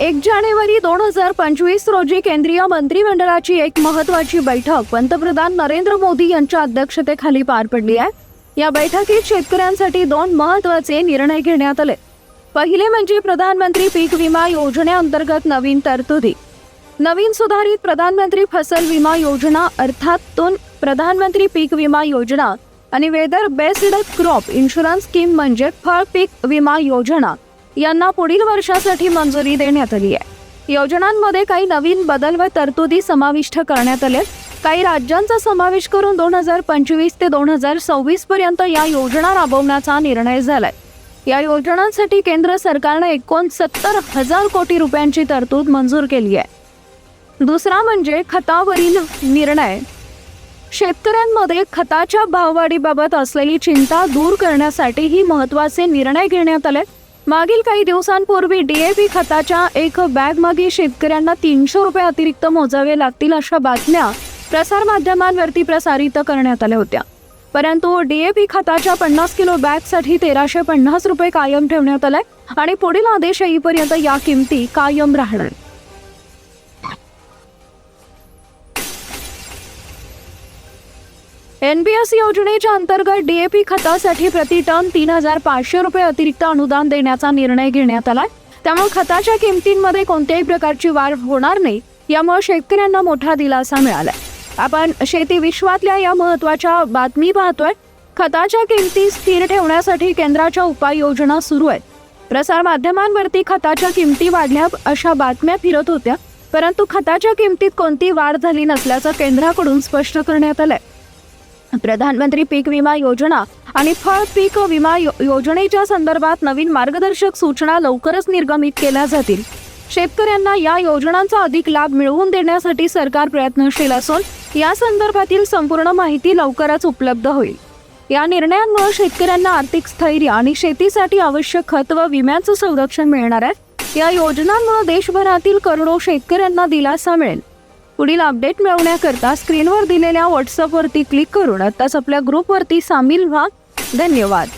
एक जानेवारी दोन हजार पंचवीस रोजी केंद्रीय मंत्रिमंडळाची एक महत्वाची बैठक पंतप्रधान नरेंद्र मोदी यांच्या अध्यक्षतेखाली पार पडली आहे. या बैठकीत शेतकऱ्यांसाठी दोन महत्त्वाचे निर्णय घेण्यात आले. पहिले म्हणजे प्रधानमंत्री पीक विमा योजनेअंतर्गत नवीन तरतुदी. नवीन सुधारित प्रधानमंत्री फसल विमा योजना अर्थात दोन प्रधानमंत्री पीक विमा योजना आणि weather based crop insurance scheme म्हणजे फळ पीक विमा योजना यांना पुढील वर्षासाठी मंजुरी देण्यात आली आहे. योजनांमध्ये काही नवीन बदल व तरतुदी समाविष्ट करण्यात आले काही राज्यांचा समावेश करून दोन हजार पंचवीस ते दोन हजार सव्वीस पर्यंत या योजना राबवण्याचा निर्णय झालाय. या योजनांसाठी केंद्र सरकारने एकोणसत्तर हजार कोटी रुपयांची तरतूद मंजूर केली आहे. दुसरा म्हणजे खतावरील निर्णय. शेतकऱ्यांमध्ये खताच्या भाववाढीबाबत असलेली चिंता दूर करण्यासाठी ही महत्त्वाचे निर्णय घेण्यात आले मागील काही दिवसांपूर्वी डीएपी खताच्या एक बॅग मागे शेतकऱ्यांना तीनशे रुपये अतिरिक्त मोजावे लागतील अशा बातम्या प्रसारमाध्यमांवरती प्रसारित करण्यात आल्या होत्या. परंतु डीएपी खताच्या पन्नास किलो बॅगसाठी तेराशे पन्नास रुपये कायम ठेवण्यात आलाय आणि पुढील आदेश येईपर्यंत या किमती कायम राहणार. एनबीएस योजनेच्या अंतर्गत डीएपी खतासाठी प्रति टन तीन हजार पाचशे रुपये अतिरिक्त अनुदान देण्याचा निर्णय घेण्यात आलाय. त्यामुळे खताच्या किमतींमध्ये कोणत्याही प्रकारची वाढ होणार नाही यामुळे शेतकऱ्यांना मोठा दिलासा मिळालाय. आपण शेती विश्वातल्या या महत्त्वाच्या बातमी पाहतोय. खताच्या किमती स्थिर ठेवण्यासाठी केंद्राच्या उपाययोजना सुरू आहेत. प्रसार माध्यमांवरती खताच्या किमती वाढल्या अशा बातम्या फिरत होत्या परंतु खताच्या किमतीत कोणती वाढ झाली नसल्याचं केंद्राकडून स्पष्ट करण्यात आलंय. प्रधानमंत्री पीक विमा योजना आणि फळ पीक विमा यो- योजनेच्या संदर्भात नवीन मार्गदर्शक सूचना लवकरच निर्गमित केल्या जातील. शेतकऱ्यांना या योजनांचा अधिक लाभ मिळवून देण्यासाठी सरकार प्रयत्नशील असून या संदर्भातील संपूर्ण माहिती लवकरच उपलब्ध होईल. या निर्णयांमुळे शेतकऱ्यांना आर्थिक स्थैर्य आणि शेतीसाठी आवश्यक खत व विम्याचं संरक्षण मिळणार आहे. या योजनांमुळे देशभरातील करोडो शेतकऱ्यांना दिलासा मिळेल. पुढील अपडेट मिळवण्याकरता स्क्रीनवर दिलेल्या व्हॉट्सअपवरती क्लिक करून आत्ताच आपल्या ग्रुपवरती सामील व्हा. धन्यवाद.